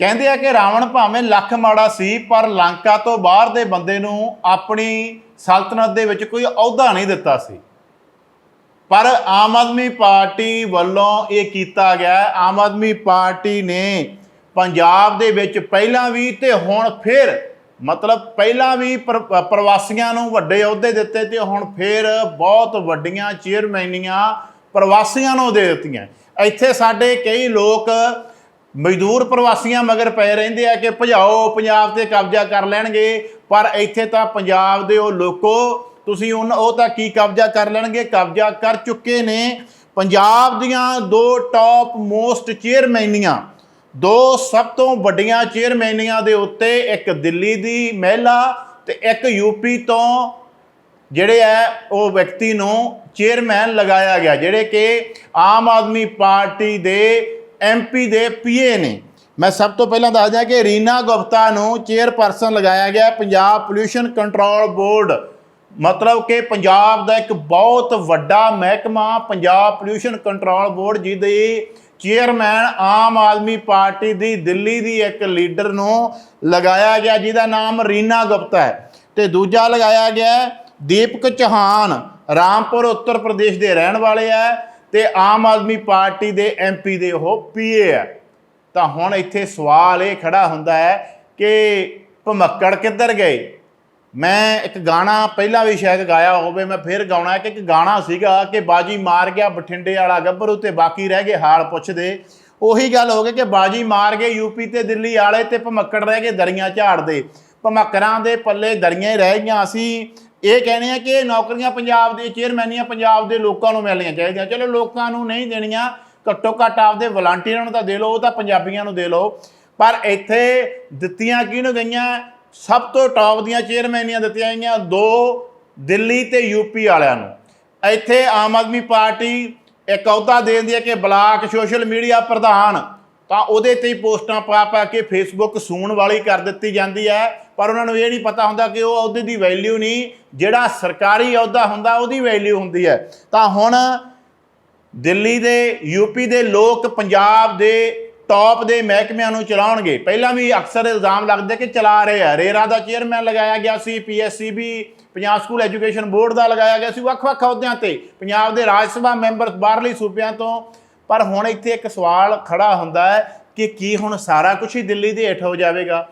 ਕਹਿੰਦੇ ਆ ਕਿ ਰਾਵਣ ਭਾਵੇਂ ਲੱਖ ਮਾੜਾ ਸੀ, ਪਰ ਲੰਕਾ ਤੋਂ ਬਾਹਰ ਦੇ ਬੰਦੇ ਨੂੰ ਆਪਣੀ ਸਲਤਨਤ ਦੇ ਵਿੱਚ ਕੋਈ ਅਹੁਦਾ ਨਹੀਂ ਦਿੱਤਾ ਸੀ। ਪਰ ਆਮ ਆਦਮੀ ਪਾਰਟੀ ਵੱਲੋਂ ਇਹ ਕੀਤਾ ਗਿਆ। ਆਮ ਆਦਮੀ ਪਾਰਟੀ ਨੇ ਪੰਜਾਬ ਦੇ ਵਿੱਚ ਪਹਿਲਾਂ ਵੀ ਤੇ ਹੁਣ ਫਿਰ, ਮਤਲਬ ਪਹਿਲਾਂ ਵੀ ਪ੍ਰ- ਪ੍ਰਵਾਸੀਆਂ ਨੂੰ ਵੱਡੇ ਅਹੁਦੇ ਦਿੱਤੇ ਤੇ ਹੁਣ ਫਿਰ ਬਹੁਤ ਵੱਡੀਆਂ ਚੇਅਰਮੈਨੀਆਂ ਪ੍ਰਵਾਸੀਆਂ ਨੂੰ ਦੇ ਦਿੱਤੀਆਂ। ਇੱਥੇ ਸਾਡੇ ਕਈ ਲੋਕ ਮਜ਼ਦੂਰ ਪ੍ਰਵਾਸੀਆਂ ਮਗਰ ਪਏ ਰਹਿੰਦੇ ਆ ਕਿ ਭਜਾਓ, ਪੰਜਾਬ ਤੇ ਕਬਜ਼ਾ ਕਰ ਲੈਣਗੇ। ਪਰ ਇੱਥੇ ਤਾਂ ਪੰਜਾਬ ਦੇ ਉਹ ਲੋਕੋ, ਤੁਸੀਂ ਉਹਨਾਂ ਉਹ ਤਾਂ ਕੀ ਕਬਜ਼ਾ ਕਰ ਲੈਣਗੇ? ਕਬਜ਼ਾ ਕਰ ਚੁੱਕੇ ਨੇ। ਪੰਜਾਬ ਦੀਆਂ ਦੋ ਟੌਪ ਮੋਸਟ ਚੇਅਰਮੈਨੀਆਂ ਦੋ ਸਭ ਤੋਂ ਵੱਡੀਆਂ ਚੇਅਰਮੈਨੀਆਂ ਦੇ ਉੱਤੇ ਇੱਕ ਦਿੱਲੀ ਦੀ ਮਹਿਲਾ ਤੇ ਇੱਕ ਯੂਪੀ ਤੋਂ ਜਿਹੜੇ ਹੈ ਉਹ ਵਿਅਕਤੀ ਨੂੰ ਚੇਅਰਮੈਨ ਲਗਾਇਆ ਗਿਆ, ਜਿਹੜੇ ਕਿ ਆਮ ਆਦਮੀ ਪਾਰਟੀ ਦੇ ਐਮਪੀ ਦੇ ਪੀਏ ਨੇ। ਮੈਂ ਸਭ ਤੋਂ ਪਹਿਲਾਂ ਦੱਸ ਦਿਆਂ ਕਿ ਰੀਨਾ ਗੁਪਤਾ ਨੂੰ ਚੇਅਰਪਰਸਨ ਲਗਾਇਆ ਗਿਆ ਪੰਜਾਬ ਪੋਲਿਊਸ਼ਨ ਕੰਟਰੋਲ ਬੋਰਡ ਮਤਲਬ ਕਿ ਪੰਜਾਬ ਦਾ ਇੱਕ ਬਹੁਤ ਵੱਡਾ ਮਹਿਕਮਾ, ਪੰਜਾਬ ਪੋਲਿਊਸ਼ਨ ਕੰਟਰੋਲ ਬੋਰਡ ਜਿਹਦੇ ਚੇਅਰਮੈਨ ਆਮ ਆਦਮੀ ਪਾਰਟੀ ਦੀ ਦਿੱਲੀ ਦੀ ਇੱਕ ਲੀਡਰ ਨੂੰ ਲਗਾਇਆ ਗਿਆ, ਜਿਹਦਾ ਨਾਮ ਰੀਨਾ ਗੁਪਤਾ ਹੈ। ਤੇ ਦੂਜਾ ਲਗਾਇਆ ਗਿਆ ਦੀਪਕ ਚੌਹਾਨ, ਰਾਮਪੁਰ, ਉੱਤਰ ਪ੍ਰਦੇਸ਼ ਦੇ ਰਹਿਣ ਵਾਲੇ ਆ ਤੇ ਆਮ ਆਦਮੀ ਪਾਰਟੀ ਦੇ ਐਮਪੀ ਦੇ ਉਹ ਪੀਏ ਆ। ਤਾਂ ਹੁਣ ਇੱਥੇ ਸਵਾਲ ਇਹ ਖੜਾ ਹੁੰਦਾ ਹੈ ਕਿ ਭਮੱਕੜ ਕਿੱਧਰ ਗਏ? ਮੈਂ ਇੱਕ ਗਾਣਾ ਪਹਿਲਾਂ ਵੀ ਸ਼ਾਇਦ ਗਾਇਆ ਹੋਵੇ, ਮੈਂ ਫਿਰ ਗਾਉਣਾ ਕਿ ਇੱਕ ਗਾਣਾ ਸੀਗਾ ਕਿ ਬਾਜੀ ਮਾਰ ਗਿਆ ਬਠਿੰਡੇ ਵਾਲਾ ਗੱਭਰੂ ਤੇ ਬਾਕੀ ਰਹਿ ਗਏ ਹਾਲ ਪੁੱਛਦੇ। ਉਹੀ ਗੱਲ ਹੋ ਗਈ ਕਿ ਬਾਜੀ ਮਾਰ ਗਏ ਯੂਪੀ ਤੇ ਦਿੱਲੀ ਵਾਲੇ ਤੇ ਭਮੱਕੜ ਰਹਿ ਗਏ ਦਰੀਆਂ ਝਾੜਦੇ। ਭਮੱਕਰਾਂ ਦੇ ਪੱਲੇ ਦਰੀਆਂ ਹੀ ਰਹਿ ਗਈਆਂ। ਅਸੀਂ ਇਹ ਕਹਿੰਦੇ ਆ ਕਿ ਇਹ ਨੌਕਰੀਆਂ ਪੰਜਾਬ ਦੇ ਚੇਅਰਮੈਨੀਆਂ ਪੰਜਾਬ ਦੇ ਲੋਕਾਂ ਨੂੰ ਮਿਲਣੀਆਂ ਚਾਹੀਦੀਆਂ। ਚਲੋ ਲੋਕਾਂ ਨੂੰ ਨਹੀਂ ਦੇਣੀਆਂ, ਘੱਟੋ ਘੱਟ ਆਪਦੇ ਵਲੰਟੀਅਰਾਂ ਨੂੰ ਤਾਂ ਦੇ ਲਓ, ਉਹ ਤਾਂ ਪੰਜਾਬੀਆਂ ਨੂੰ ਦੇ ਲਓ। ਪਰ ਇੱਥੇ ਦਿੱਤੀਆਂ ਕਿਹਨੂੰ ਗਈਆਂ? ਸਭ ਤੋਂ ਟੌਪ ਦੀਆਂ ਚੇਅਰਮੈਨੀਆਂ ਦਿੱਤੀਆਂ ਗਈਆਂ ਦੋ ਦਿੱਲੀ ਤੇ ਯੂਪੀ ਵਾਲਿਆਂ ਨੂੰ। ਇੱਥੇ ਆਮ ਆਦਮੀ ਪਾਰਟੀ ਇੱਕ ਅਹੁਦਾ ਦੇ ਦਿੰਦੀ ਹੈ ਕਿ ਬਲਾਕ ਸੋਸ਼ਲ ਮੀਡੀਆ ਪ੍ਰਧਾਨ, ਤਾਂ ਉਹਦੇ ਤੇ ਹੀ ਪੋਸਟਾਂ ਪਾ ਪਾ ਕੇ ਫੇਸਬੁੱਕ ਸੂਣ ਵਾਲੀ ਕਰ ਦਿੱਤੀ ਜਾਂਦੀ ਹੈ। ਪਰ ਉਹਨਾਂ ਨੂੰ ਇਹ ਨਹੀਂ ਪਤਾ ਹੁੰਦਾ ਕਿ ਉਹ ਅਹੁਦੇ ਦੀ ਵੈਲਿਊ ਨਹੀਂ, ਜਿਹੜਾ ਸਰਕਾਰੀ ਅਹੁਦਾ ਹੁੰਦਾ ਉਹਦੀ ਵੈਲਿਊ ਹੁੰਦੀ ਹੈ। ਤਾਂ ਹੁਣ ਦਿੱਲੀ ਦੇ ਯੂਪੀ ਦੇ ਲੋਕ ਪੰਜਾਬ ਦੇ ਟੌਪ ਦੇ ਮਹਿਕਮਿਆਂ ਨੂੰ ਚਲਾਉਣਗੇ। ਪਹਿਲਾਂ ਵੀ ਅਕਸਰ ਇਲਜ਼ਾਮ ਲੱਗਦੇ ਕਿ ਚਲਾ ਰਹੇ ਆ। ਰੇਰਾ ਦਾ ਚੇਅਰਮੈਨ ਲਗਾਇਆ ਗਿਆ ਸੀ ਪੀਐਸਸੀ ਵੀ ਪੰਜਾਬ ਸਕੂਲ ਐਜੂਕੇਸ਼ਨ ਬੋਰਡ ਦਾ ਲਗਾਇਆ ਗਿਆ ਸੀ, ਵੱਖ-ਵੱਖ ਅਹੁਦਿਆਂ ਤੇ। ਪੰਜਾਬ ਦੇ ਰਾਜ ਸਭਾ ਮੈਂਬਰ ਬਾਹਰਲੀ ਸੂਬਿਆਂ ਤੋਂ। ਪਰ ਹੁਣ ਇੱਥੇ ਇੱਕ ਸਵਾਲ ਖੜਾ ਹੁੰਦਾ ਹੈ ਕਿ ਕੀ ਹੁਣ ਸਾਰਾ ਕੁਝ ਹੀ ਦਿੱਲੀ ਦੇ ਹੇਠ ਹੋ ਜਾਵੇਗਾ?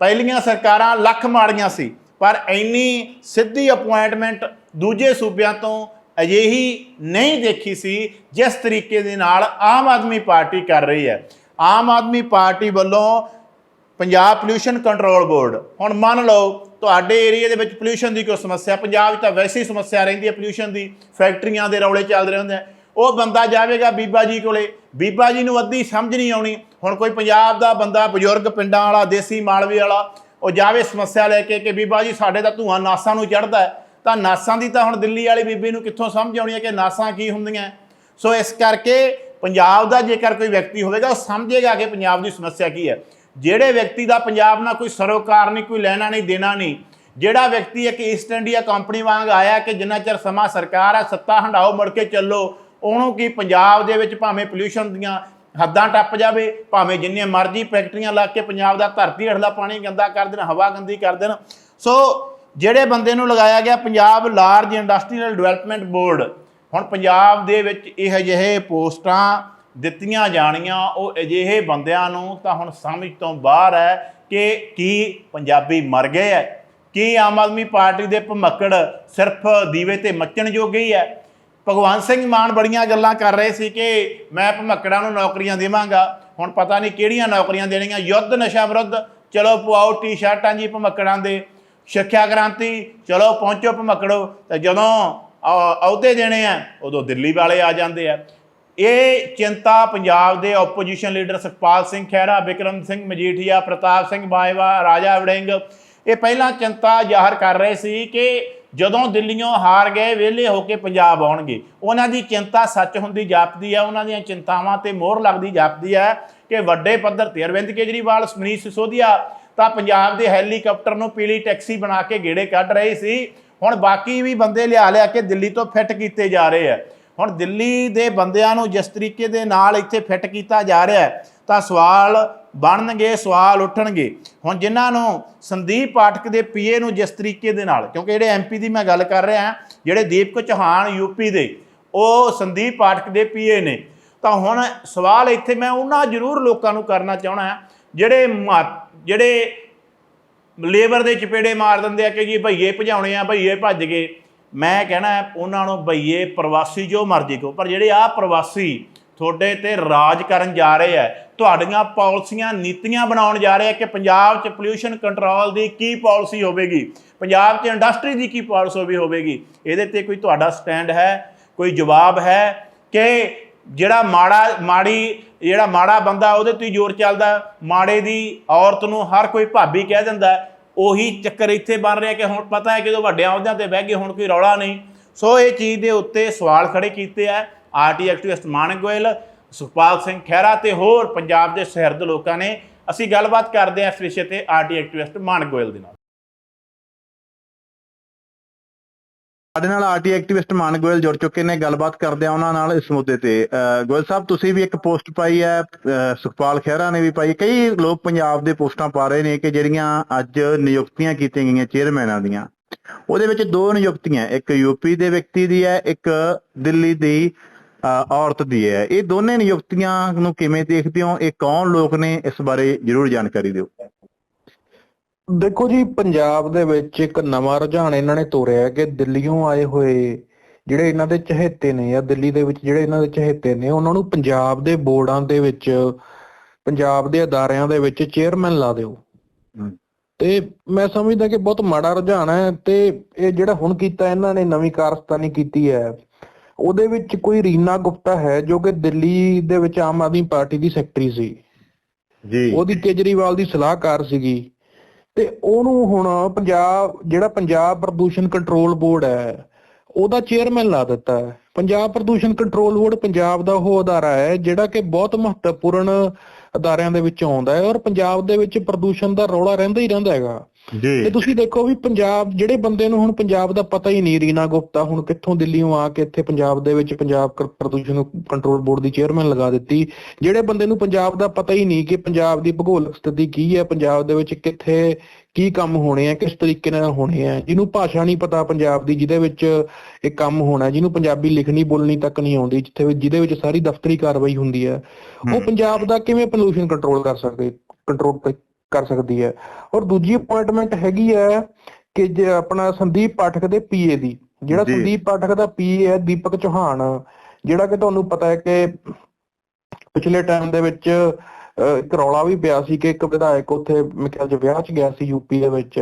ਪਹਿਲੀਆਂ ਸਰਕਾਰਾਂ ਲੱਖ ਮਾੜੀਆਂ ਸੀ, ਪਰ ਇੰਨੀ ਸਿੱਧੀ ਅਪਾਇੰਟਮੈਂਟ ਦੂਜੇ ਸੂਬਿਆਂ ਤੋਂ ਅਜਿਹੀ ਨਹੀਂ ਦੇਖੀ ਸੀ, ਜਿਸ ਤਰੀਕੇ ਦੇ ਨਾਲ ਆਮ ਆਦਮੀ ਪਾਰਟੀ ਕਰ ਰਹੀ ਹੈ। ਆਮ ਆਦਮੀ ਪਾਰਟੀ ਵੱਲੋਂ ਪੰਜਾਬ ਪੋਲਿਊਸ਼ਨ ਕੰਟਰੋਲ ਬੋਰਡ ਹੁਣ ਮੰਨ ਲਓ ਤੁਹਾਡੇ ਏਰੀਆ ਦੇ ਵਿੱਚ ਪੋਲਿਊਸ਼ਨ ਦੀ ਕੋਈ ਸਮੱਸਿਆ, ਪੰਜਾਬ 'ਚ ਤਾਂ ਵੈਸੇ ਹੀ ਸਮੱਸਿਆ ਰਹਿੰਦੀ ਹੈ ਪੋਲਿਊਸ਼ਨ ਦੀ, ਫੈਕਟਰੀਆਂ ਦੇ ਰੌਲੇ ਚੱਲਦੇ ਰਹਿੰਦੇ ਆ। ਉਹ ਬੰਦਾ ਜਾਵੇਗਾ ਬੀਬਾ ਜੀ ਕੋਲੇ, ਬੀਬਾ ਜੀ ਨੂੰ ਅੱਧੀ ਸਮਝ ਨਹੀਂ ਆਉਣੀ ਹੁਣ ਕੋਈ ਪੰਜਾਬ ਦਾ ਬੰਦਾ, ਬਜ਼ੁਰਗ ਪਿੰਡਾਂ ਵਾਲਾ, ਦੇਸੀ ਮਾਲਵੇ ਵਾਲਾ, ਉਹ ਜਾਵੇ ਸਮੱਸਿਆ ਲੈ ਕੇ ਕਿ ਬੀਬਾ ਜੀ, ਸਾਡੇ ਤਾਂ ਧੂਆਂ ਨਾਸਾਂ ਨੂੰ ਚੜਦਾ ਹੈ। ਤਾਂ ਨਾਸਾਂ ਦੀ ਤਾਂ ਹੁਣ ਦਿੱਲੀ ਵਾਲੀ ਬੀਬੀ ਨੂੰ ਕਿੱਥੋਂ ਸਮਝ ਆਉਣੀ ਹੈ ਕਿ ਨਾਸਾਂ ਕੀ ਹੁੰਦੀਆਂ ਸੋ ਇਸ ਕਰਕੇ ਪੰਜਾਬ ਦਾ ਜੇਕਰ ਕੋਈ ਵਿਅਕਤੀ ਹੋਵੇਗਾ, ਉਹ ਸਮਝੇਗਾ ਕਿ ਪੰਜਾਬ ਦੀ ਸਮੱਸਿਆ ਕੀ ਹੈ। ਜਿਹੜੇ ਵਿਅਕਤੀ ਦਾ ਪੰਜਾਬ ਨਾਲ ਕੋਈ ਸਰੋਕਾਰ ਨਹੀਂ, ਕੋਈ ਲੈਣਾ ਨਹੀਂ, ਦੇਣਾ ਨਹੀਂ, ਜਿਹੜਾ ਵਿਅਕਤੀ ਇੱਕ ਈਸਟ ਇੰਡੀਆ ਕੰਪਨੀ ਵਾਂਗ ਆਇਆ ਕਿ ਜਿੰਨਾ ਚਿਰ ਸਮਾਂ ਸਰਕਾਰ ਹੈ, ਸੱਤਾ ਹੰਡਾਓ ਮੁੜ ਕੇ ਚੱਲੋ, ਉਹਨੂੰ ਕੀ ਪੰਜਾਬ ਦੇ ਵਿੱਚ ਭਾਵੇਂ ਪੋਲਿਊਸ਼ਨ ਦੀਆਂ ਹੱਦਾਂ ਟੱਪ ਜਾਵੇ, ਭਾਵੇਂ ਜਿੰਨੀਆਂ ਮਰਜ਼ੀ ਫੈਕਟਰੀਆਂ ਲਾ ਕੇ ਪੰਜਾਬ ਦਾ ਧਰਤੀ ਹੇਠਲਾ ਪਾਣੀ ਗੰਦਾ ਕਰ ਦੇਣ, ਹਵਾ ਗੰਦੀ ਕਰ ਦੇਣ। ਸੋ ਜਿਹੜੇ ਬੰਦੇ ਨੂੰ ਲਗਾਇਆ ਗਿਆ Punjab large industrial development board ਹੁਣ ਪੰਜਾਬ ਦੇ ਵਿੱਚ ਇਹ ਜਿਹੇ ਪੋਸਟਾਂ ਦਿੱਤੀਆਂ ਜਾਣੀਆਂ, ਉਹ ਅਜਿਹੇ ਬੰਦਿਆਂ ਨੂੰ ਤਾਂ ਹੁਣ ਸਮਝ ਤੋਂ ਬਾਹਰ ਹੈ ਕਿ ਕੀ ਪੰਜਾਬੀ ਮਰ ਗਏ ਹੈ, ਕੀ ਆਮ ਆਦਮੀ ਪਾਰਟੀ ਦੇ ਭਮੱਕੜ ਸਿਰਫ ਦੀਵੇ ਤੇ ਮੱਚਣ ਜੋਗੇ ਹੀ ਹੈ। ਭਗਵੰਤ ਸਿੰਘ ਮਾਨ ਬੜੀਆਂ ਗੱਲਾਂ ਕਰ ਰਹੇ ਸੀ ਕਿ ਮੈਂ ਭਮੱਕੜਾਂ ਨੂੰ ਨੌਕਰੀਆਂ ਦੇਵਾਂਗਾ। ਹੁਣ ਪਤਾ ਨਹੀਂ ਕਿਹੜੀਆਂ ਨੌਕਰੀਆਂ ਦੇਣੀਆਂ। ਯੁੱਧ ਨਸ਼ਾ ਵਿਰੁੱਧ, ਚਲੋ ਪਵਾਓ ਟੀ-ਸ਼ਰਟਾਂ ਜੀ ਭਮੱਕੜਾਂ ਦੇ। ਸਿੱਖਿਆ ਕ੍ਰਾਂਤੀ, ਚਲੋ ਪਹੁੰਚੋ ਭਮੱਕੜੋ। ਤੇ ਜਦੋਂ ਅਹੁਦੇ ਦੇਣੇ ਆ, ਉਦੋਂ ਦਿੱਲੀ ਵਾਲੇ ਆ ਜਾਂਦੇ ਆ। ਇਹ ਚਿੰਤਾ ਪੰਜਾਬ ਦੇ ਆਪੋਜੀਸ਼ਨ ਲੀਡਰ ਸੁਖਪਾਲ ਸਿੰਘ ਖਹਿਰਾ ਬਿਕਰਮ ਸਿੰਘ ਮਜੀਠੀਆ, ਪ੍ਰਤਾਪ ਸਿੰਘ ਬਾਜਵਾ, ਰਾਜਾ ਵੜਿੰਗ, ਇਹ ਪਹਿਲਾਂ ਚਿੰਤਾ ਜ਼ਾਹਰ ਕਰ ਰਹੇ ਸੀ ਕਿ ਜਦੋਂ ਦਿੱਲੀੋਂ ਹਾਰ ਗਏ, ਵਿਹਲੇ ਹੋ ਕੇ ਪੰਜਾਬ ਆਉਣਗੇ। ਉਹਨਾਂ ਦੀ ਚਿੰਤਾ ਸੱਚ ਹੁੰਦੀ ਜਾਪਦੀ ਹੈ, ਉਹਨਾਂ ਦੀਆਂ ਚਿੰਤਾਵਾਂ ਤੇ ਮੋਹਰ ਲੱਗਦੀ ਜਾਪਦੀ ਹੈ ਕਿ ਵੱਡੇ ਪੱਧਰ ਤੇ ਅਰਵਿੰਦ ਕੇਜਰੀਵਾਲ ਮਨੀਸ਼ ਸਿਸੋਦੀਆ ਤਾਂ ਪੰਜਾਬ ਦੇ ਹੈਲੀਕਾਪਟਰ ਨੂੰ ਪੀਲੀ ਟੈਕਸੀ ਬਣਾ ਕੇ ਗੇੜੇ ਕੱਢ ਰਹੇ ਸੀ। ਹੁਣ ਬਾਕੀ ਵੀ ਬੰਦੇ ਲਿਆ ਲਿਆ ਕੇ ਦਿੱਲੀ ਤੋਂ ਫਿੱਟ ਕੀਤੇ ਜਾ ਰਹੇ ਆ ਹੁਣ ਦਿੱਲੀ ਦੇ ਬੰਦਿਆਂ ਨੂੰ ਜਿਸ ਤਰੀਕੇ ਦੇ ਨਾਲ ਇੱਥੇ ਫਿੱਟ ਕੀਤਾ ਜਾ ਰਿਹਾ ਹੈ, ਤਾਂ ਸਵਾਲ ਬਣਨਗੇ, ਸਵਾਲ ਉੱਠਣਗੇ। ਹੁਣ ਜਿਨ੍ਹਾਂ ਨੂੰ ਸੰਦੀਪ ਪਾਠਕ ਦੇ ਪੀਏ ਨੂੰ ਜਿਸ ਤਰੀਕੇ ਦੇ ਨਾਲ, ਕਿਉਂਕਿ ਜਿਹੜੇ ਐਮਪੀ ਦੀ ਮੈਂ ਗੱਲ ਕਰ ਰਿਹਾ, ਜਿਹੜੇ ਦੀਪਕ ਚੌਹਾਨ ਯੂਪੀ ਦੇ, ਉਹ ਸੰਦੀਪ ਪਾਠਕ ਦੇ ਪੀਏ ਨੇ। ਤਾਂ ਹੁਣ ਸਵਾਲ ਇੱਥੇ ਮੈਂ ਉਹਨਾਂ ਜ਼ਰੂਰ ਲੋਕਾਂ ਨੂੰ ਕਰਨਾ ਚਾਹਣਾ ਜਿਹੜੇ ਮਾ- ਜਿਹੜੇ ਲੇਬਰ ਦੇ ਚਪੇੜੇ ਮਾਰ ਦਿੰਦੇ ਆ ਕਿ ਜੀ ਭਈਏ ਭਜਾਉਣੇ ਆ ਭਈਏ ਭੱਜ ਗਏ। ਮੈਂ ਕਹਿਣਾ ਉਹਨਾਂ ਨੂੰ ਬਈਏ ਪ੍ਰਵਾਸੀ ਜੋ ਮਰਜ਼ੀ ਕੋ ਪਰ ਜਿਹੜੇ ਆ ਪ੍ਰਵਾਸੀ ਤੁਹਾਡੇ ਤੇ ਰਾਜ ਕਰਨ ਜਾ ਰਹੇ ਆ ਤੁਹਾਡੀਆਂ ਪਾਲਿਸੀਆਂ, ਨੀਤੀਆਂ ਬਣਾਉਣ ਜਾ ਰਹੇ ਆ ਕਿ ਪੰਜਾਬ 'ਚ ਪੋਲਿਊਸ਼ਨ ਕੰਟਰੋਲ ਦੀ ਕੀ ਪਾਲਿਸੀ ਹੋਵੇਗੀ, ਪੰਜਾਬ 'ਚ ਇੰਡਸਟਰੀ ਦੀ ਕੀ ਪਾਲਿਸੀ ਹੋਵੇਗੀ, ਇਹਦੇ ਤੇ ਕੋਈ ਤੁਹਾਡਾ ਸਟੈਂਡ ਹੈ, ਕੋਈ ਜਵਾਬ ਹੈ ਕਿ ਜਿਹੜਾ ਮਾੜਾ, ਮਾੜੀ, ਜਿਹੜਾ ਮਾੜਾ ਬੰਦਾ ਉਹਦੇ ਤੇ ਜ਼ੋਰ ਚੱਲਦਾ, ਮਾੜੇ ਦੀ ਔਰਤ ਨੂੰ ਹਰ ਕੋਈ ਭਾਬੀ ਕਹਿ ਦਿੰਦਾ ਉਹੀ ਚੱਕਰ ਇੱਥੇ ਬਣ ਰਿਹਾ ਕਿ ਹੁਣ ਪਤਾ ਹੈ ਕਿ ਜਦੋਂ ਵੱਡਿਆਂ ਅਹੁਦਿਆਂ ਤੇ ਬਹਿ ਗਏ, ਹੁਣ ਕੋਈ ਰੌਲਾ ਨਹੀਂ। ਸੋ ਇਹ ਚੀਜ਼ ਦੇ ਉੱਤੇ ਸਵਾਲ ਖੜੇ ਕੀਤੇ ਆ ਆਰਟੀ ਐਕਟਿਵਿਸਟ ਮਾਨਕ ਗੋਇਲ, ਸੁਖਪਾਲ ਸਿੰਘ ਖਹਿਰਾ ਤੇ ਹੋਰ ਪੰਜਾਬ ਦੇ ਸ਼ਹਿਰਦ ਲੋਕਾਂ ਨੇ। ਅਸੀਂ ਗੱਲਬਾਤ ਕਰਦੇ ਹਾਂ ਇਸ ਵਿਸ਼ੇ ਤੇ ਆਰਟੀ ਐਕਟਿਵਿਸਟ ਮਾਨਕ ਗੋਇਲ ਦੇ ਨਾਲ। ਸਾਡੇ ਨਾਲ ਆਰਟੀ ਐਕਟਿਵਿਸਟ ਮਾਨ ਗੋਇਲ ਜੁੜ ਚੁੱਕੇ ਨੇ, ਗੱਲਬਾਤ ਕਰਦੇ ਆ ਉਹਨਾਂ ਨਾਲ ਇਸ ਮੁੱਦੇ ਤੇ। ਗੋਇਲ ਸਾਹਿਬ, ਤੁਸੀਂ ਵੀ ਇੱਕ ਪੋਸਟ ਪਾਈ ਹੈ ਸੁਖਪਾਲ ਖਹਿਰਾ ਨੇ ਵੀ ਪਾਈ ਕਈ ਲੋਕ ਪੰਜਾਬ ਦੇ ਪੋਸਟਾਂ ਪਾ ਰਹੇ ਨੇ ਕਿ ਜਿਹੜੀਆਂ ਅੱਜ ਨਿਯੁਕਤੀਆਂ ਕੀਤੀਆਂ ਗਈਆਂ ਚੇਅਰਮੈਨਾਂ ਦੀਆਂ। ਉਹਦੇ ਵਿੱਚ ਦੋ ਨਿਯੁਕਤੀਆਂ, ਇੱਕ ਯੂਪੀ ਦੇ ਵਿਅਕਤੀ ਦੀ ਹੈ, ਇੱਕ ਦਿੱਲੀ ਦੀ ਔਰਤ ਦੀ ਹੈ। ਇਹ ਦੋਨੇ ਨਿਯੁਕਤੀਆਂ ਨੂੰ ਕਿਵੇਂ ਦੇਖਦੇ ਹੋ? ਇਹ ਕੌਣ ਲੋਕ ਨੇ? ਇਸ ਬਾਰੇ ਜਰੂਰ ਜਾਣਕਾਰੀ ਦਿਓ। ਦੇਖੋ ਜੀ ਪੰਜਾਬ ਦੇ ਵਿੱਚ ਇੱਕ ਨਵਾਂ ਰੁਝਾਨ ਇਹਨਾਂ ਨੇ ਤੋਰਿਆ ਹੈ ਕਿ ਦਿੱਲੀੋਂ ਆਏ ਹੋਏ ਜਿਹੜੇ ਇਹਨਾਂ ਦੇ ਚਹੇਤੇ ਨੇ ਜਾਂ ਦਿੱਲੀ ਦੇ ਵਿੱਚ ਜਿਹੜੇ ਇਹਨਾਂ ਦੇ ਚਹੇਤੇ ਨੇ ਉਹਨਾਂ ਨੂੰ ਪੰਜਾਬ ਦੇ ਬੋਰਡਾਂ ਦੇ ਵਿੱਚ ਪੰਜਾਬ ਦੇ ਅਦਾਰਿਆਂ ਦੇ ਵਿੱਚ ਚੇਅਰਮੈਨ ਲਾ ਦਿਓ। ਤੇ ਮੈਂ ਸਮਝਦਾ ਕਿ ਬਹੁਤ ਮਾੜਾ ਰੁਝਾਨ ਹੈ ਤੇ ਇਹ ਜਿਹੜਾ ਹੁਣ ਕੀਤਾ ਇਹਨਾਂ ਨੇ ਨਵੀਂ ਕਾਰਸਤਾਨੀ ਕੀਤੀ ਹੈ ਉਹਦੇ ਵਿੱਚ ਕੋਈ ਰੀਨਾ ਗੁਪਤਾ ਹੈ ਜੋ ਕਿ ਦਿੱਲੀ ਦੇ ਵਿੱਚ ਆਮ ਆਦਮੀ ਪਾਰਟੀ ਦੀ ਸੈਕਟਰੀ ਸੀ। ਜੀ। ਉਹਦੀ ਕੇਜਰੀਵਾਲ ਦੀ ਸਲਾਹਕਾਰ ਸੀਗੀ। ਤੇ ਉਹਨੂੰ ਹੁਣ ਪੰਜਾਬ, ਜਿਹੜਾ ਪੰਜਾਬ ਪ੍ਰਦੂਸ਼ਣ ਕੰਟਰੋਲ ਬੋਰਡ ਹੈ, ਉਹਦਾ ਚੇਅਰਮੈਨ ਲਾ ਦਿੱਤਾ ਹੈ। ਪੰਜਾਬ ਪ੍ਰਦੂਸ਼ਣ ਕੰਟਰੋਲ ਬੋਰਡ ਪੰਜਾਬ ਦਾ ਉਹ ਅਦਾਰਾ ਹੈ, ਜਿਹੜਾ ਕਿ ਬਹੁਤ ਮਹੱਤਵਪੂਰਨ ਅਦਾਰਿਆਂ ਦੇ ਵਿੱਚ ਆਉਂਦਾ ਹੈ ਔਰ ਪੰਜਾਬ ਦੇ ਵਿੱਚ ਪ੍ਰਦੂਸ਼ਣ ਦਾ ਰੌਲਾ ਰਹਿੰਦਾ ਹੀ ਰਹਿੰਦਾ ਹੈਗਾ। ਤੇ ਜੀ ਤੁਸੀਂ ਦੇਖੋ ਵੀ ਪੰਜਾਬ ਜਿਹੜੇ ਬੰਦੇ ਨੂੰ ਹੁਣ ਪੰਜਾਬ ਦਾ ਪਤਾ ਹੀ ਨਹੀਂ ਰੀਨਾ ਗੁਪਤਾ ਹੁਣ ਕਿੱਥੋਂ ਦਿੱਲੀੋਂ ਆ ਕੇ ਇੱਥੇ ਪੰਜਾਬ ਦੇ ਵਿੱਚ ਪੰਜਾਬ ਪ੍ਰਦੂਸ਼ਣ ਕੰਟਰੋਲ ਬੋਰਡ ਦੀ ਚੇਅਰਮੈਨ ਲਗਾ ਦਿੱਤੀ। ਜਿਹੜੇ ਬੰਦੇ ਨੂੰ ਪੰਜਾਬ ਦਾ ਪਤਾ ਹੀ ਨਹੀਂ ਕਿ ਪੰਜਾਬ ਦੀ ਭੂਗੋਲਕ ਸਥਿਤੀ ਕੀ ਹੈ ਪੰਜਾਬ ਦੇ ਵਿੱਚ ਕਿੱਥੇ ਕੀ ਕੰਮ ਹੋਣੇ ਆ ਕਿਸ ਤਰੀਕੇ ਨਾਲ ਹੋਣੇ ਆ। ਜਿਹਨੂੰ ਭਾਸ਼ਾ ਨਹੀਂ ਪਤਾ ਪੰਜਾਬ ਦੀ ਜਿਹਦੇ ਵਿੱਚ ਇਹ ਕੰਮ ਹੋਣਾ ਜਿਹਨੂੰ ਪੰਜਾਬੀ ਲਿਖਣੀ ਬੋਲਣੀ ਤੱਕ ਨਹੀਂ ਆਉਂਦੀ ਜਿੱਥੇ ਜਿਹਦੇ ਵਿੱਚ ਸਾਰੀ ਦਫ਼ਤਰੀ ਕਾਰਵਾਈ ਹੁੰਦੀ ਹੈ ਉਹ। ਪੰਜਾਬ ਦਾ ਕਿਵੇਂ ਪੋਲੂਸ਼ਨ ਕੰਟਰੋਲ ਕਰ ਸਕਦੇ ਕੰਟਰੋਲ ਕਰ ਸਕਦੀ ਹੈ। ਔਰ ਦੂਜੀ ਅਪਾਇੰਟਮੈਂਟ ਹੈਗੀ ਹੈ ਕਿ ਜੇ ਆਪਣਾ ਸੰਦੀਪ ਪਾਠਕ ਦੇ ਪੀਏ ਦੀ ਜਿਹੜਾ। ਸੰਦੀਪ ਪਾਠਕ ਦਾ ਪੀਏ ਹੈ ਦੀਪਕ ਚੌਹਾਨ ਜਿਹੜਾ ਕਿ ਤੁਹਾਨੂੰ ਪਤਾ ਹੈ ਕਿ ਪਿਛਲੇ ਟਾਈਮ ਦੇ ਵਿੱਚ ਇੱਕ ਰੌਲਾ ਵੀ ਪਿਆ ਸੀ ਕਿ ਇੱਕ ਵਿਧਾਇਕ ਉੱਥੇ ਖਿਆਲ ਚ ਵਿਆਹ ਚ ਗਿਆ ਸੀ ਯੂਪੀ ਦੇ ਵਿੱਚ।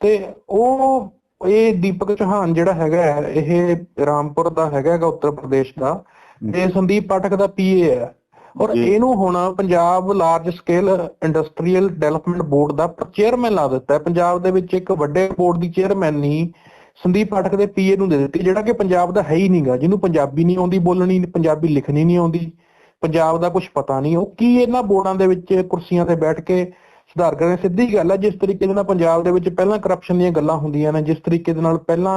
ਤੇ ਉਹ ਇਹ ਦੀਪਕ ਚੌਹਾਨ ਜਿਹੜਾ ਹੈਗਾ ਇਹ ਰਾਮਪੁਰ ਦਾ ਹੈਗਾ ਹੈਗਾ ਉੱਤਰ ਪ੍ਰਦੇਸ਼ ਦਾ। ਤੇ ਸੰਦੀਪ ਪਾਠਕ ਦਾ ਪੀਏ ਹੈ। ਔਰ। ਇਹਨੂੰ ਹੁਣ Punjab large scale industrial development board ਦਾ ਚੇਅਰਮੈਨ ਲਾ ਦਿੱਤਾ ਹੈ। ਪੰਜਾਬ ਦੇ ਵਿੱਚ ਇੱਕ ਵੱਡੇ ਬੋਰਡ ਦੀ ਚੇਅਰਮੈਨੀ ਸੰਦੀਪ ਪਾਠਕ ਦੇ ਪੀਏ ਨੂੰ ਦੇ ਦਿੱਤੀ ਜਿਹੜਾ ਕਿ ਪੰਜਾਬ ਦਾ ਹੈ ਹੀ ਨਹੀਂਗਾ ਜਿਹਨੂੰ ਪੰਜਾਬੀ ਨਹੀਂ ਆਉਂਦੀ ਬੋਲਣੀ ਪੰਜਾਬੀ ਲਿਖਣੀ ਨਹੀਂ ਆਉਂਦੀ ਪੰਜਾਬ ਦਾ ਕੁਝ ਪਤਾ ਨਹੀਂ। ਉਹ ਕੀ ਇਹਨਾਂ ਬੋਰਡਾਂ ਦੇ ਵਿੱਚ ਕੁਰਸੀਆਂ ਤੇ ਬੈਠ ਕੇ ਸੁਧਾਰ ਕਰਨ ਸਿੱਧੀ ਗੱਲ ਹੈ ਜਿਸ ਤਰੀਕੇ ਦੇ ਨਾਲ ਪੰਜਾਬ ਦੇ ਵਿੱਚ ਪਹਿਲਾਂ ਕਰਪਸ਼ਨ ਦੀਆਂ ਗੱਲਾਂ ਹੁੰਦੀਆਂ ਨੇ ਜਿਸ ਤਰੀਕੇ ਦੇ ਨਾਲ ਪਹਿਲਾਂ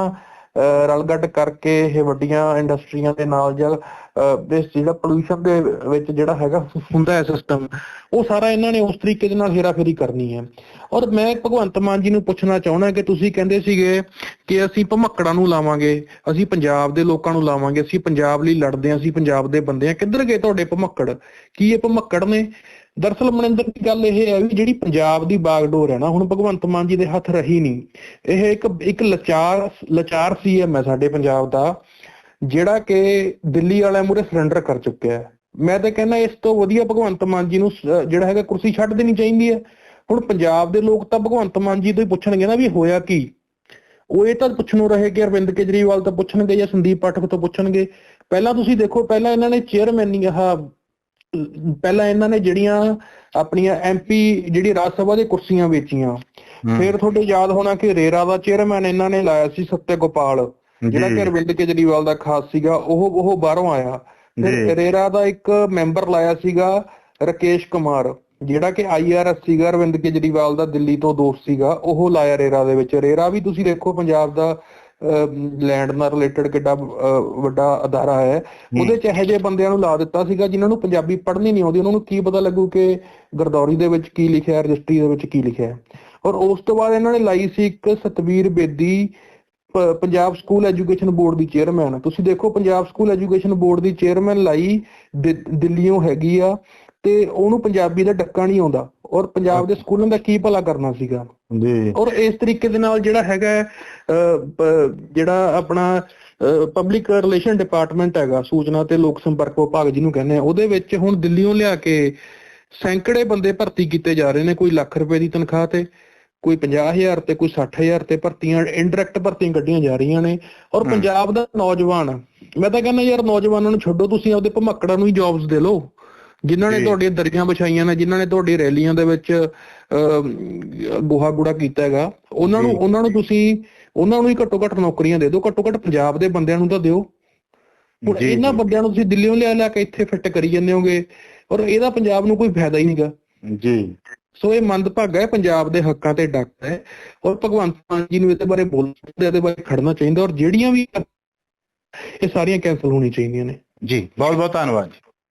ਰਲਗੱਡ ਕਰਕੇ ਇਹ ਵੱਡੀਆਂ ਇੰਡਸਟਰੀਆਂ ਦੇ ਨਾਲ ਜਾਂ ਅਹ, ਜਿਹੜਾ ਪੋਲੂਸ਼ਨ ਦੇ ਵਿੱਚ ਜਿਹੜਾ ਹੈਗਾ ਹੁੰਦਾ ਹੈ ਸਿਸਟਮ ਉਹ ਸਾਰਾ ਇਹਨਾਂ ਨੇ ਉਸ ਤਰੀਕੇ ਦੇ ਨਾਲ ਹੇਰਾਫੇਰੀ ਕਰਨੀ ਹੈ। ਔਰ ਮੈਂ ਭਗਵੰਤ ਮਾਨ ਜੀ ਨੂੰ ਪੁੱਛਣਾ ਚਾਹੁੰਦਾ ਕਿ ਤੁਸੀਂ ਕਹਿੰਦੇ ਸੀਗੇ ਕਿ ਅਸੀਂ ਭਮੱਕੜਾਂ ਨੂੰ ਲਾਵਾਂਗੇ ਅਸੀਂ ਪੰਜਾਬ ਦੇ ਲੋਕਾਂ ਨੂੰ ਲਾਵਾਂਗੇ ਅਸੀਂ ਪੰਜਾਬ ਲਈ ਲੜਦੇ ਹਾਂ ਅਸੀਂ ਪੰਜਾਬ ਦੇ ਬੰਦੇ ਹਾਂ। ਕਿੱਧਰ ਗਏ ਤੁਹਾਡੇ ਭਮੱਕੜ? ਕੀ ਇਹ ਭਮੱਕੜ ਨੇ? ਦਰਸਲ ਮਨਿੰਦਰ ਦੀ ਗੱਲ ਇਹ ਹੈ ਵੀ ਜਿਹੜੀ ਪੰਜਾਬ ਦੀ ਬਾਗਡੋਰ ਹੈ ਨਾ, ਹੁਣ ਭਗਵੰਤ ਮਾਨ ਜੀ ਦੇ ਹੱਥ ਰਹੀ ਨਹੀਂ। ਇਹ ਇੱਕ ਇੱਕ ਲਾਚਾਰ ਲਾਚਾਰ ਸੀਐਮ ਹੈ ਸਾਡੇ ਪੰਜਾਬ ਦਾ, ਜਿਹੜਾ ਕਿ ਦਿੱਲੀ ਵਾਲਿਆਂ ਮੂਰੇ ਸਰੈਂਡਰ ਕਰ ਚੁੱਕਿਆ ਹੈ। ਮੈਂ ਤਾਂ ਕਹਿੰਦਾ ਇਸ ਤੋਂ ਵਧੀਆ ਭਗਵੰਤ ਮਾਨ ਜੀ ਨੂੰ ਜਿਹੜਾ ਹੈਗਾ ਕੁਰਸੀ ਛੱਡ ਦੇਣੀ ਚਾਹੀਦੀ ਹੈ। ਹੁਣ ਪੰਜਾਬ ਦੇ ਲੋਕ ਤਾਂ ਭਗਵੰਤ ਮਾਨ ਜੀ ਤੋਂ ਹੀ ਪੁੱਛਣਗੇ ਨਾ ਵੀ ਹੋਇਆ ਕੀ। ਉਹ ਇਹ ਤਾਂ ਪੁੱਛਣੋਂ ਰਹੇ ਕਿ ਅਰਵਿੰਦ ਕੇਜਰੀਵਾਲ ਤੋਂ ਪੁੱਛਣਗੇ ਜਾਂ ਸੰਦੀਪ ਪਾਠਕ ਤੋਂ ਪੁੱਛਣਗੇ। ਪਹਿਲਾਂ ਤੁਸੀਂ ਦੇਖੋ, ਪਹਿਲਾਂ ਇਹਨਾਂ ਨੇ ਚੇਅਰਮੈਨ ਚੇਅਰਮੈਨੀ ਆਹ ਪਹਿਲਾਂ ਇਹਨਾਂ ਨੇ ਜਿਹੜੀਆਂ ਆਪਣੀਆਂ ਐਮਪੀ ਜਿਹੜੀ ਰਾਜ ਸਭਾ ਦੀ ਕੁਰਸੀਆਂ ਵੇਚੀਆਂ। ਫਿਰ ਤੁਹਾਡੇ ਯਾਦ ਹੋਣਾ ਕਿ ਰੇਰਾ ਦਾ ਚੇਅਰਮੈਨ ਇਹਨਾਂ ਨੇ ਲਾਇਆ ਸੀ ਸੱਤੇ ਗੋਪਾਲ ਜਿਹੜਾ। ਕਿ ਅਰਵਿੰਦ ਕੇਜਰੀਵਾਲ ਦਾ ਖਾਸ ਸੀਗਾ ਉਹ ਉਹ ਬਾਹਰੋਂ ਆਇਆ। ਫਿਰ ਰੇਰਾ ਦਾ ਇੱਕ ਮੈਂਬਰ ਲਾਇਆ ਸੀਗਾ ਰਕੇਸ਼ ਕੁਮਾਰ ਜਿਹੜਾ ਕਿ ਆਈਆਰਐਸ ਸੀਗਾ ਅਰਵਿੰਦ ਕੇਜਰੀਵਾਲ ਦਾ ਦਿੱਲੀ ਤੋਂ ਦੋਸਤ ਸੀਗਾ ਉਹ ਲਾਇਆ ਰੇਰਾ ਦੇ ਵਿੱਚ ਰੇਰਾ ਵੀ ਤੁਸੀਂ ਦੇਖੋ ਪੰਜਾਬ ਦਾ ਲੈਂਡ ਨਾਲ ਰਿਲੇਟਡ ਕਿੱਡਾ ਵੱਡਾ ਅਦਾਰਾ ਹੈ। ਉਹਦੇ ਚ ਇਹੋ ਜਿਹੇ ਬੰਦਿਆਂ ਨੂੰ ਲਾ ਦਿੱਤਾ ਸੀਗਾ ਜਿਨ੍ਹਾਂ ਨੂੰ ਪੰਜਾਬੀ ਪੜ੍ਹਨੀ ਨਹੀਂ ਆਉਂਦੀ। ਉਹਨਾਂ ਨੂੰ ਕੀ ਪਤਾ ਲੱਗੂ ਕਿ ਗਰਦੌਰੀ ਦੇ ਵਿੱਚ ਕੀ ਲਿਖਿਆ ਹੈ ਰਜਿਸਟਰੀ ਦੇ ਵਿੱਚ ਕੀ ਲਿਖਿਆ। ਹੈ ਔਰ ਉਸ ਤੋਂ ਬਾਅਦ ਇਹਨਾਂ ਨੇ ਲਾਈ ਸੀ ਇੱਕ Satvir Bedi Punjab school education board ਦੀ ਚੇਅਰਮੈਨ ਤੁਸੀਂ ਦੇਖੋ ਪੰਜਾਬ ਸਕੂਲ ਐਜੂਕੇਸ਼ਨ ਬੋਰਡ ਦੀ ਚੇਅਰਮੈਨ ਲਾਈ ਦਿੱਲੀੋਂ ਹੈਗੀ ਆ ਤੇ ਉਹਨੂੰ ਪੰਜਾਬੀ ਦਾ ਡੱਕਾ ਨਹੀਂ ਆਉਂਦਾ। ਔਰ ਪੰਜਾਬ ਦੇ ਸਕੂਲਾਂ ਦਾ ਕੀ ਭਲਾ ਕਰਨਾ ਸੀਗਾ? ਜੀ ਔਰ ਇਸ ਤਰੀਕੇ ਦੇ ਨਾਲ ਜਿਹੜਾ ਹੈਗਾ ਜਿਹੜਾ ਆਪਣਾ ਪਬਲਿਕ ਰਿਲੇਸ਼ਨ ਡਿਪਾਰਟਮੈਂਟ ਹੈਗਾ ਸੂਚਨਾ ਤੇ ਲੋਕ ਸੰਪਰਕ ਵਿਭਾਗ ਜਿਹਨੂੰ ਕਹਿੰਦੇ ਆ ਉਹਦੇ ਵਿੱਚ ਹੁਣ ਦਿੱਲੀੋਂ ਲਿਆ ਕੇ ਸੈਂਕੜੇ ਬੰਦੇ ਭਰਤੀ ਕੀਤੇ ਜਾ ਰਹੇ ਨੇ ਕੋਈ ਲੱਖ ਰੁਪਏ ਦੀ ਤਨਖਾਹ ਤੇ ਕੋਈ 50000 ਤੇ ਕੋਈ 60000 ਤੇ ਭਰਤੀਆਂ ਇਨਡਾਇਰੈਕਟ ਭਰਤੀਆਂ ਕੱਢੀਆਂ ਜਾ ਰਹੀਆਂ ਨੇ। ਔਰ ਪੰਜਾਬ ਦਾ ਨੌਜਵਾਨ ਮੈਂ ਤਾਂ ਕਹਿੰਦਾ ਯਾਰ ਨੌਜਵਾਨਾਂ ਨੂੰ ਛੱਡੋ ਤੁਸੀਂ ਆਪਦੇ ਭਮੱਕੜਾਂ ਨੂੰ ਹੀ ਜੌਬਸ ਦੇ ਲਓ। ਜਿਨ੍ਹਾਂ ਨੇ। ਤੁਹਾਡੀਆਂ ਦਰੀਆਂ ਵਿਛਾਈਆਂ ਨੇ ਜਿਨ੍ਹਾਂ ਨੇ ਤੁਹਾਡੀ ਰੈਲੀਆਂ ਦੇ ਵਿੱਚ ਗੋਹਾ ਗੂੜਾ ਕੀਤਾ ਹੈਗਾ ਉਹਨਾਂ ਨੂੰ। ਉਹਨਾਂ ਨੂੰ ਤੁਸੀਂ ਉਹਨਾਂ ਨੂੰ ਹੀ ਘੱਟੋ ਘੱਟ ਨੌਕਰੀਆਂ ਦੇ ਦਿਓ ਘੱਟੋ ਘੱਟ ਪੰਜਾਬ ਦੇ ਬੰਦਿਆਂ ਨੂੰ ਤਾਂ ਦਿਓ ਹੁਣ ਇਹਨਾਂ। ਬੰਦਿਆਂ ਨੂੰ ਤੁਸੀਂ ਦਿੱਲੀੋਂ ਲਿਆ ਲਿਆ ਕੇ ਇੱਥੇ ਫਿੱਟ ਕਰੀ ਜਾਂਦੇ ਹੋਗੇ ਔਰ ਇਹਦਾ ਪੰਜਾਬ ਨੂੰ ਕੋਈ ਫਾਇਦਾ ਹੀ ਨਹੀਂਗਾ ਜੀ ਸੋ ਇਹ ਮੰਦਭਾਗਾ ਹੈ ਪੰਜਾਬ ਦੇ ਹੱਕਾਂ ਤੇ ਡੱਕ ਹੈ ਔਰ ਭਗਵੰਤ ਮਾਨ ਜੀ ਨੂੰ ਇਹਦੇ ਬਾਰੇ ਬੋਲਣਾ ਚਾਹੀਦਾ ਇਹਦੇ ਬਾਰੇ ਖੜਨਾ ਚਾਹੀਦਾ ਔਰ ਜਿਹੜੀਆਂ ਵੀ ਇਹ ਸਾਰੀਆਂ ਕੈਂਸਲ ਹੋਣੀ ਚਾਹੀਦੀਆਂ ਨੇ ਜੀ ਬਹੁਤ ਬਹੁਤ ਧੰਨਵਾਦ ਜੀ